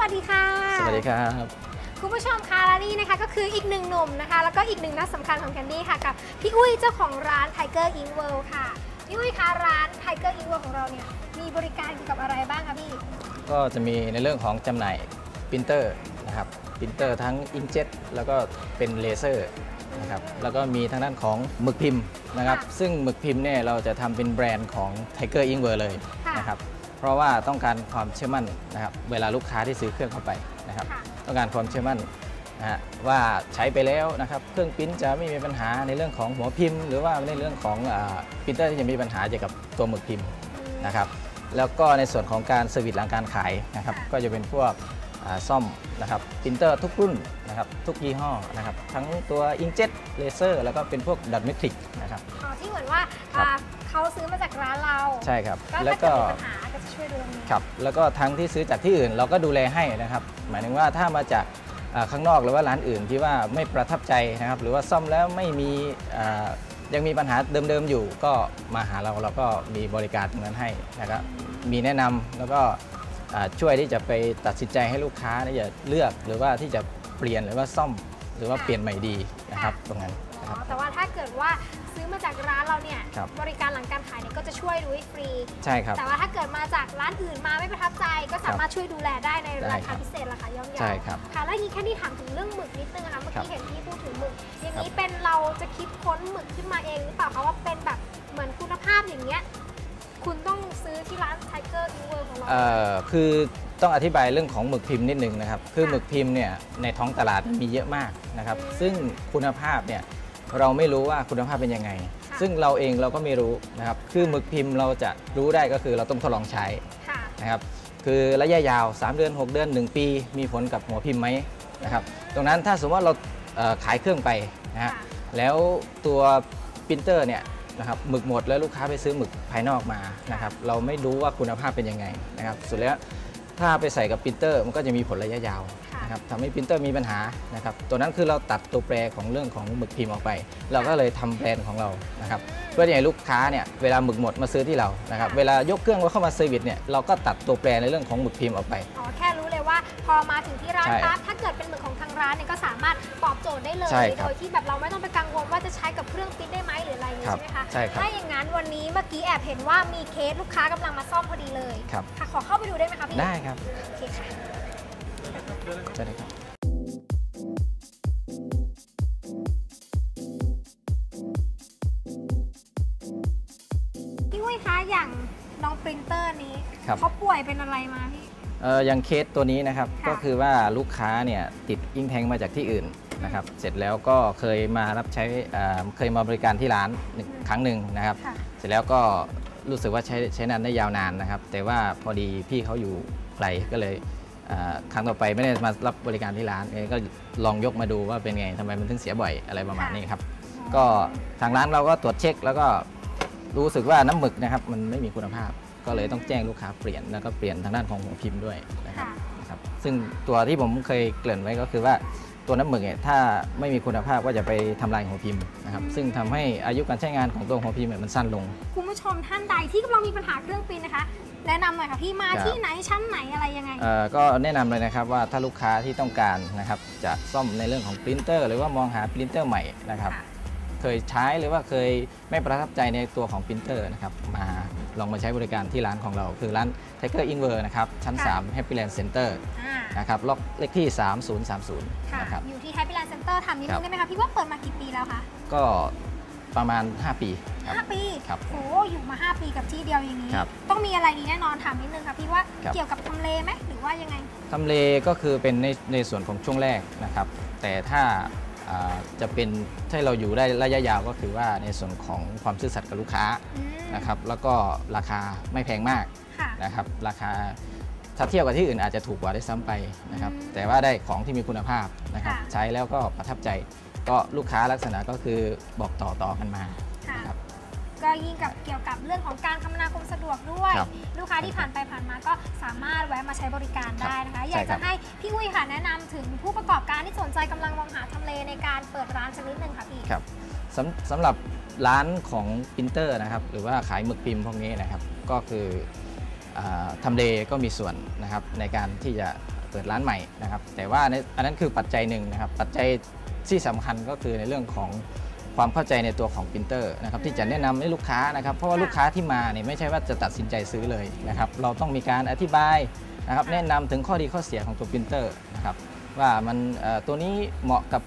วัสดีค่ะ สวัสดีครับ คุณผู้ชมคะและนี่นะคะก็คืออีกหนึ่งหนุ่มนะคะ แล้วก็อีกหนึ่งนัดสำคัญของแคนดี้ค่ะ กับพี่อุ้ยเจ้าของร้าน Tiger Ink World ค่ะพี่อุ้ยคะร้าน Tiger Ink World ของเราเนี่ยมีบริการเกี่ยวกับอะไรบ้างคะพี่ ก็จะมีในเรื่องของจำหน่ายปรินเตอร์นะครับปรินเตอร์ทั้งอิงเจ็ตแล้วก็เป็นเลเซอร์นะครับแล้วก็มีทางด้านของหมึกพิมพ์นะครับค่ะซึ่งหมึกพิมพ์เนี่ยเราจะทำเป็นแบรนด์ของ Tiger Ink World เลยค่ะนะครับเพ ราะว่าต้องการความเชื่อมั่นนะครับเวลาลูกค้าที่ซื้อเครื่องเข้าไปนะครับค่ะต้องการความเชื่อมั่นนะฮะว่าใช้ไปแล้วนะครับเครื่องปริ้นจะไม่มีปัญหาในเรื่องของหัวพิมพ์ หรือว่าในเรื่องของปรินเตอร์ที่จะมีปัญหาเกี่ยวกับตัวหมึกพิมพ์นะครับแล้วก็ในส่วนของการเซอร์วิสหลังการขายนะครับค่ะก็จะเป็นพวกอ่าซ่อมนะครับปรินเตอร์ทุกรุ่นนะครับทุกยี่ห้อนะครับทั้งตัวอิงเจ็ตเลเซอร์แล้วก็เป็นพวกดัตเมทริกนะครับอ๋อที่เหมือนว่าครับอ่าเขาซื้อมาจากร้านเราใช่ครับก็แล้ถ้าวเกิก็ดมีปัญหาก็จะ ช่วยดูตรงนี้ครับแล้วก็ทั้งที่ซื้อจากที่อื่นเราก็ดูแลให้นะครับ หมายถึงว่าถ้ามาจากข้างนอกหรือว่าร้านอื่นที่ว่าไม่ประทับใจนะครับ หรือว่าซ่อมแล้วไม่มียังมีปัญหาเดิมๆอยู่ ก็มาหาเราเราก็มีบริการตรงนั้นให้นะครับมีแนะนำแล้วก็ช่วยที่จะไปตัดสินใจให้ลูกค้าที่จะเลือกหรือว่าที่จะเปลี่ยนหรือว่าซ่อมหรือว่าเปลี่ยนใหม่ดีนะครับตรงนั้น อ๋นะคอรับแต่ว่าถ้าเกิดว่าซื้อมาจากร้านเราเนี่ยครับบริการหลังการขายเนี่ยก็จะช่วยดูให้ฟรี ใช่ครับ แต่ว่าถ้าเกิดมาจากร้านอื่นมาไม่ประทับใจก็สามารถช่วยดูแลได้ในได้ราครัคาบพิเศษราคาย่อมเยาใช่ครับค่ะแล้วอย่างนี้แค่นี้ถามถึงเรื่องหมึกนิดนึงนะคะเมื่อครับกี้เห็นพี่พูดถึงหมึก อย่างครับนี้เป็นเราจะคิดค้นหมึกขึ้นมาเองหรือเปล่าคะว่าเป็นแบบเหมือนคุณภาพอย่างเงี้ยคุณต้องซื้อที่ร้าน Tiger i n w o r l d ของเราเอ่อคือต้องอธิบายเรื่องของหมึกพิมพ์นิดนึงนะครับ คือหมึกพิมพ์เนี่ยในท้องตลาดมีเยอะมากนะครับ ซึ่งคุณภาพเนี่ย เราไม่รู้ว่าคุณภาพเป็นยังไง ซึ่งเราเองเราก็ไม่รู้นะครับ คือหมึกพิมพ์เราจะรู้ได้ก็คือเราต้องทดลองใช้ค่ะนะครับ คือระยะยาว 3 เดือน 6 เดือน 1 ปี มีผลกับหัวพิมพ์ไหมนะครับ ตรงนั้นถ้าสมมติว่าเราเอ่อขายเครื่องไปนะฮะค่ะแล้วตัวปรินเตอร์เนี่ยนะครับหมึกหมดแล้วลูกค้าไปซื้อหมึกภายนอกมานะครับ เราไม่รู้ว่าคุณภาพเป็นยังไงนะครับ สุดแล้วถ้าไปใส่กับปรินเตอร์มันก็จะมีผลระยะยาวค่ะ นะครับทำให้ปรินเตอร์มีปัญหานะครับตัวนั้นคือเราตัดตัวแปรของเรื่องของหมึกพิมพ์ออกไป เราก็เลยทำแบรนด์ของเรานะครับเพื่อที่ให้ลูกค้าเนี่ยเวลาหมึกหมดมาซื้อที่เรานะครับเวลายกเครื่องเข้ามาเซอร์วิสเนี่ยเราก็ตัดตัวแปรในเรื่องของหมึกพิมพ์ออกไปอ๋อแค่รู้เลยว่าพอมาถึงที่ร้านใช่ปั๊บถ้าเกิดเป็นหมึกของทางร้านเนี่ยก็สามารถตอบโจทย์ได้เลยใช่ครับโดยที่แบบเราไม่ต้องไปกังวลว่าจะใช้กับเครื่องปริ้นได้ไหมหรืออะไรอย่างนี้ครับใช่ไหมคะใช่ครับถ้าอย่างนั้นวันนี้เมื่อกี้แอบเห็นว่ามีเคสลูกค้ากำลังมาซ่อมพอดีเลยครับค่ะขอเข้าไปดูได้ไหมคะพี่ได้ครับโอเคค่ะ ใช่เลยครับพี่อุ้ยคะอย่างน้องปรินเตอร์นี้ครับ เขาป่วยเป็นอะไรมาพี่ เอ่ออย่างเคสตัวนี้นะครับค่ะ ก็คือว่าลูกค้าเนี่ยติดอิงแทงมาจากที่อื่นนะครับ เสร็จแล้วก็เคยมารับใช้เอ่อเคยมาบริการที่ร้านหนึ่งครั้งหนึ่งนะครับ ค่ะ เสร็จแล้วก็รู้สึกว่าใช้ใช้นานได้ยาวนานนะครับ แต่ว่าพอดีพี่เขาอยู่ไกลก็เลยเอ่อ ครั้งต่อไปไม่ได้มารับบริการที่ร้านเองก็ลองยกมาดูว่าเป็นไงทำไมมันถึงเสียบ่อยอะไรประมาณนี้ครับ ก็ทางร้านเราก็ตรวจเช็ค แล้วก็รู้สึกว่าน้ำหมึกนะครับมันไม่มีคุณภาพ ก็เลยต้องแจ้งลูกค้าเปลี่ยนแล้วก็เปลี่ยนทางด้านของหัวพิมพ์ด้วยนะครับค่ะนะครับซึ่งตัวที่ผมเคยเกริ่นไว้ก็คือว่าตัวน้ำหมึกเนี่ยถ้าไม่มีคุณภาพก็จะไปทำลายหัวพิมพ์นะครับซึ่งทำให้อายุการใช้งานของตัวหัวพิมพ์เนี่ยมันสั้นลง คุณผู้ชมท่านใดที่กำลังมีปัญหาเครื่องปรินนะคะ แนะนำหน่อยค่ะพี่มาครับ ที่ไหนชั้นไหนอะไรยังไง เอ่อก็แนะนำเลยนะครับว่าถ้าลูกค้าที่ต้องการนะครับจะซ่อมในเรื่องของปรินเตอร์หรือว่ามองหาปรินเตอร์ใหม่นะครับค่ะ เคยใช้หรือว่าเคยไม่ประทับใจในตัวของปรินเตอร์นะครับมาลองมาใช้บริการที่ร้านของเรา คือร้าน Tiger i n v e r นะครับชั้น ค่ะ 3 Happy Land Center อ่านะครับล็อกเลขที่ 3030ค่ะนะครับ อยู่ที่ Happy Land Center ถามนิดครันึบงได้ไหมคะพี่ว่าเปิดมากี่ปีแล้วคะก็ ประมาณ 5 ปีครับ 5 ปีครับโอ้อยู่มา 5 ปีกับที่เดียวอย่างนี้ ครับต้องมีอะไรดีแน่นอนถามนิดนึงค่ะพี่ว่าครับ เกี่ยวกับทำเลไหมหรือว่ายังไง ทำเลก็คือเป็นในในส่วนของช่วงแรกนะครับ แต่ถ้าอ่าจะเป็นถ้าเราอยู่ได้ระยะยาวก็คือว่าในส่วนของความซื่อสัตย์กับลูกค้าอืมนะครับ แล้วก็ราคาไม่แพงมากค่ะ นะครับ ราคาถ้าเทียบกับที่อื่นอาจจะถูกกว่าได้วยซ้ำไปนะครับ อืมแต่ว่าได้ของที่มีคุณภาพนะครับ ค่ะ ใช้แล้วก็ประทับใจ ก็ลูกค้าลักษณะก็คือบอกต่อต่อกันมาค่ะนะครับ ก็ยิ่งกับเกี่ยวกับเรื่องของการคมนาคมสะดวกด้วย ครับลูกค้าที่ผ่านไปผ่านมาก็สามารถแวะมาใช้บริการได้นะคะครับอยากใช่ครัจะบ ให้พี่อุ้ยค่ะแนะนำถึงผู้ประกอบการที่สนใจกำลังมองหาทำเลในการเปิดร้านสักนิดนึงค่ะพี่ ครับสำสำหรับร้านของปรินเตอร์นะครับหรือว่าขายหมึกพิมพ์พวกนี้นะครับก็คืออาทำเลก็มีส่วนนะครับในการที่จะเปิดร้านใหม่นะครับแต่ว่าในอันนั้นคือปัจจัยหนึ่งนะครับปัจจัย ที่สำคัญก็คือในเรื่องของความเข้าใจในตัวของปรินเตอร์นะครับที่จะแนะนำให้ลูกค้านะครับเพราะว่าค่ะลูกค้าที่มาเนี่ยไม่ใช่ว่าจะตัดสินใจซื้อเลยนะครับเราต้องมีการอธิบายนะครับค่ะแนะนำถึงข้อดีข้อเสียของตัวปรินเตอร์นะครับว่ามันเอ่อตัวนี้เหมาะกับ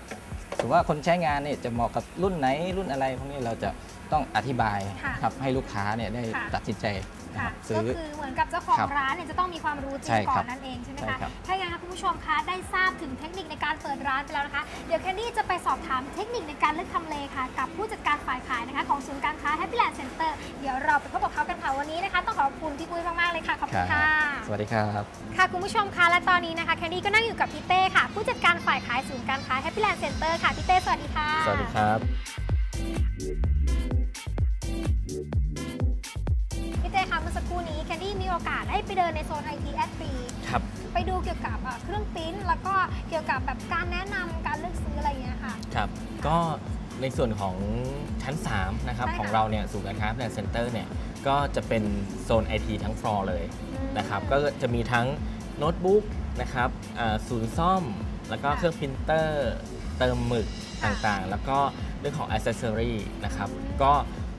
ถือว่าคนใช้งานเนี่ยจะเหมาะกับรุ่นไหนรุ่นอะไรพวกนี้เราจะต้องอธิบายค่ะครับให้ลูกค้าเนี่ยได้ค่ะตัดสินใจนะคค่ะรับก็ซื้อคือเหมือนกับเจ้าของครับร้านเนี่ยจะต้องมีความรู้จริใช่งก่ครัอนบนั่นเองใช่ไหมใช่คะครับถ้าอย่างนั้นค่ะคุณผู้ชมคะได้ทราบถึงเทคนิคในการเปิดร้านไปแล้วนะคะ เดี๋ยวแคนดี้จะไปสอบถามเทคนิคในการเลือกทำเลค่ะ กับผู้จัดการฝ่ายขายนะคะ ของศูนย์การค้า Happy Land Center เดี๋ยวเราไปพบกับเขากันค่ะวันนี้นะคะ ต้องขอบคุณพี่ปุ้ยมาก ๆ เลยค่ะ ขอบคุณค่ะ สวัสดีครับ ค่ะคุณผู้ชมคะและตอนนี้นะคะแคนดี้ก็นั่งอยู่กับพี่เต้ค่ะ ผู้จัดการฝ่ายขายศูนย์การค้า Happy Land Center ค่ะพี่เต้สวัสดีค่ะ สวัสดีครับพี่เต้คะเมื่อสักครู่นี้แคนดี้มีโอกาสได้ไปเดินในโซน IT a d ฟรีครับ ไปดูเกี่ยวกับเอ่อเครื่องปริ้นท์แล้วก็เกี่ยวกับแบบการแนะนำการเลือกซื้ออะไรอย่างเงี้ยค่ะครับก็ในส่วนของชั้น 3 นะครับใช่ค่ะของเราเนี่ยศูนย์การค้าแบรนด์เซ็นเตอร์เนี่ยก็จะเป็นโซน IT ทั้งฟลอร์เลยนะครับก็จะมีทั้งโน้ตบุ๊กนะครับอ่าศูนย์ซ่อม แล้วก็เครื่องพรินเตอร์ เติมหมึกต่างๆ แล้วก็เรื่องของ Accessory นะครับก็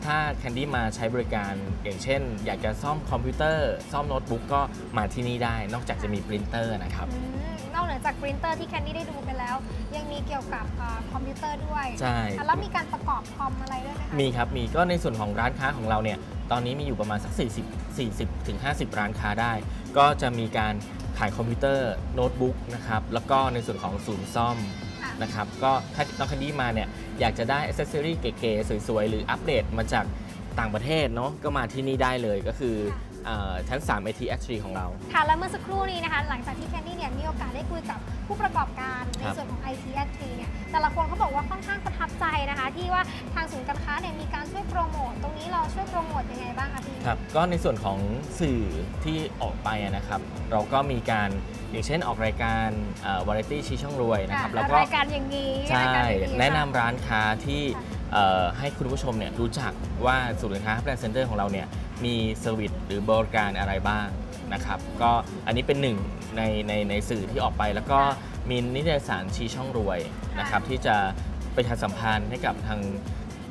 ถ้าแคนดี้มาใช้บริการอย่างเช่น อยากจะซ่อมคอมพิวเตอร์ ซ่อมโน้ตบุ๊กก็มาที่นี่ได้ นอกจากจะมีปรินเตอร์นะครับอืมนอกเหนือจากปรินเตอร์ที่แคนดี้ได้ดูไปแล้ว ยังมีเกี่ยวกับเอ่อคอมพิวเตอร์ด้วย ใช่อะแล้วมีการประกอบคอมอะไรด้วยไหมคะมีครับ มีก็ในส่วนของร้านค้าของเราเนี่ย ตอนนี้มีอยู่ประมาณสัก 40 40ถึง50 ร้านค้าได้ ก็จะมีการขายคอมพิวเตอร์โน้ตบุ๊กนะครับ แล้วก็ในส่วนของศูนย์ซ่อมค่ะ นะครับก็ถ้าน้องคันดี้มาเนี่ยอยากจะได้อ c เซ s ซอรี่เก๋ๆสวยๆ หรืออัปเดตมาจากต่างประเทศเนาะก็มาที่นี่ได้เลยก็คืออ่าชั้น 3 AT X3 ของเรา ค่ะ แล้วเมื่อสักครู่นี้นะคะ หลังจากที่แคนดี้เนี่ยมีโอกาสได้คุยกับผู้ประกอบการในครับส่วนของ IT a d เนี่ยแต่ละคนเขาบอกว่าค่อนข้างประทับใจนะคะ ที่ว่าทางศูนย์การค้าเนี่ยมีการช่วยโปรโมทตรงนี้เราช่วยโปรโมทยังไงบ้างคะพี่ ครับ ก็ในส่วนของสื่อที่ออกไปอะนะครับ เราก็มีการ อย่างเช่นออกรายการวาไรตี้ชี้ช่องรวยนะครับค่ะแล้วก็รายการอย่างนี้ใช่รายการดีๆแนะนำค่ร้านค้าที่ค่ะเอ่อให้คุณผู้ชมเนี่ยรู้จักว่าศูนย์การค้าแบรนด์เซ็นเตอร์ของเราเนี่ยมีเซอร์วิสหรือบริการอะไรบ้างนะครับก็อันนี้เป็นหนึ่งในในในสื่อที่ออกไป แล้วก็มีนิตยสารชี้ช่องรวยนะครับที่จะประชาสัมพันธ์ให้กับทาง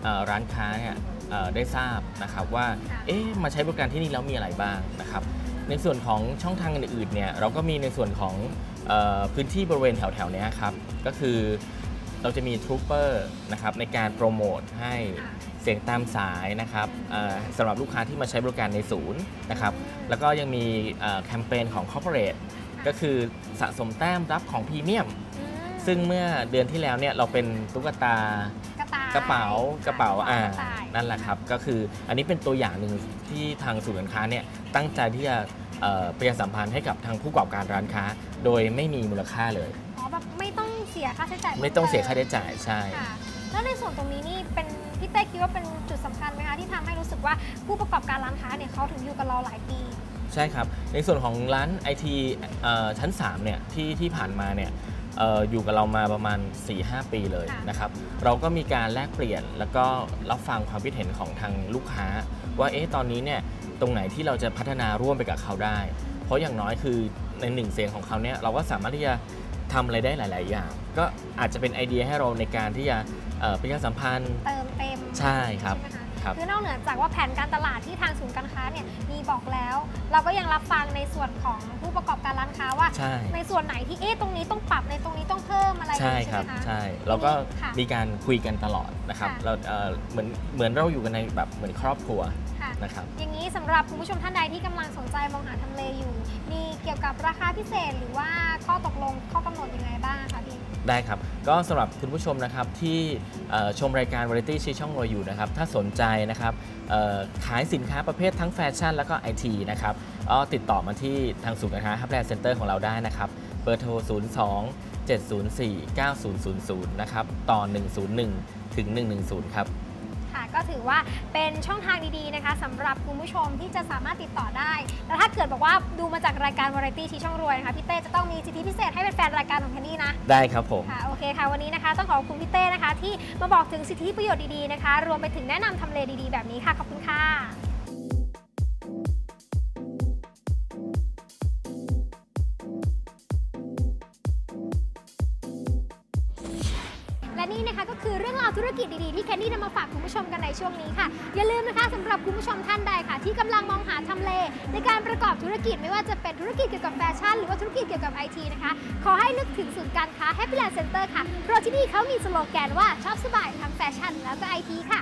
เอ่อร้านค้าเนี่ยเอ่อได้ทราบนะครับว่าค่ะเอ๊ะมาใช้บริการที่นี่แล้วมีอะไรบ้างนะครับ ในส่วนของช่องทางอื่นๆเนี่ยเราก็มีในส่วนของเออพื้นที่บริเวณแถวๆเนี้ยครับก็คือเราจะมีทรูเปอร์นะครับในการโปรโมทให้เสียงตามสายนะครับเอ่อสำหรับลูกค้าที่มาใช้บริการในศูนย์นะครับแล้วก็ยังมีเอ่อแคมเปญของ Corporate ก็คือสะสมแต้มรับของพรีเมียมอืมซึ่งเมื่อเดือนที่แล้วเนี่ยเราเป็นตุ๊กตากระต่ายกระเป๋ากระเป๋าอ่ากระต่ายนั่นแหละครับ ก็คืออันนี้เป็นตัวอย่างหนึ่งที่ทางศูนย์การค้าเนี่ยตั้งใจที่จะเอ่อ ประชาสัมพันธ์ให้กับทางผู้ประกอบการร้านค้า โดยไม่มีมูลค่าเลย อ๋อแบบไม่ต้องเสียค่าใช้จ่ายไม่ต้องเสียค่าพิ่ใช้จ่ายใช่ ค่ะแล้วในส่วนตรงนี้นี่เป็นพี่เต้คิดว่าเป็นจุดสำคัญไหมคะที่ทำให้รู้สึกว่าผู้ประกอบการร้านค้าเนี่ยเขาถึงอยู่กับเราหลายปี ใช่ครับ ในส่วนของร้านไอทีชั้น3เนี่ยที่ที่ผ่านมาเนี่ยเอ่ออยู่กับเรามาประมาณ 4-5 ปีเลยค่ะ นะครับ เราก็มีการแลกเปลี่ยนแล้วก็รับฟังความคิดเห็นของทางลูกค้า ว่าเอ๊ะตอนนี้เนี่ย ตรงไหนที่เราจะพัฒนาร่วมไปกับเขาได้ เพราะอย่างน้อยคือในหนึ่งเสียงของเขาเนี่ยเราก็สามารถที่จะทำอะไรได้หลาย ๆ อย่าง ก็อาจจะเป็นไอเดียให้เราในการที่จะเอ่อประชาสัมพันธ์เติมเต็มใช่ครับใช่ไหมคะครับคือนอกเหนือจากว่าแผนการตลาดที่ทางศูนย์การค้าเนี่ยมีบอกแล้ว เราก็ยังรับฟังในส่วนของผู้ประกอบการร้านค้าว่าใช่ในส่วนไหนที่เอ๊ะตรงนี้ต้องปรับในตรงนี้ต้องเพิ่มอะไรอย่างใช่นี้ครับใช่ไหมคะใช่เราก็ค่ะมีการคุยกันตลอดนะครับค่ะเราเอ่อเหมือนเหมือนเราอยู่กันในแบบเหมือนครอบครัวค่ะ นะครับ อย่างนี้สำหรับคุณผู้ชมท่านใดที่กำลังสนใจมองหาทำเลอยู่ มีเกี่ยวกับราคาพิเศษหรือว่าข้อตกลงข้อกำหนดยังไงบ้างคะพี่ ได้ครับ ก็สำหรับคุณผู้ชมนะครับที่เอ่อชมรายการ Variety ชี้ช่องรวยอยู่นะครับ ถ้าสนใจนะครับเอ่อขายสินค้าประเภททั้งแฟชั่นแล้วก็ไอทีนะครับก็ติดต่อมาที่ทางศูนย์การค้าฮับแลนด์เซ็นเตอร์ของเราได้นะครับเบอร์โทร 02 704 9000 นะครับ ต่อ 101 ถึง 110 ครับค่ะ ก็ถือว่าเป็นช่องทางดีๆนะคะสำหรับคุณผู้ชมที่จะสามารถติดต่อได้แล้วถ้าเกิดบอกว่าดูมาจากรายการ Variety ชี้ช่องรวยนะคะพี่เต้จะต้องมีสิทธิพิเศษให้เป็นแฟนรายการของแคนดี้นะได้ครับผมค่ะโอเคค่ะวันนี้นะคะต้องขอบคุณพี่เต้นะคะ ที่มาบอกถึงสิทธิประโยชน์ดีๆนะคะ รวมไปถึงแนะนำทำเลดีๆ แบบนี้ค่ะขอบคุณค่ะ นี่นะคะก็คือเรื่องราวธุรกิจดีๆที่แคนดี้นำมาฝากคุณผู้ชมกันในช่วงนี้ค่ะ อย่าลืมนะคะสำหรับคุณผู้ชมท่านใดค่ะ ที่กำลังมองหาทำเล ในการประกอบธุรกิจไม่ว่าจะเป็นธุรกิจเกี่ยวกับแฟชั่นหรือว่าธุรกิจเกี่ยวกับไอทีนะคะ ขอให้นึกถึงศูนย์การค้า Happy Land Center ค่ะเพราะที่นี่เขามีสโลแกนว่าชอบสบายทั้งแฟชั่นแล้วก็ไอทีค่ะ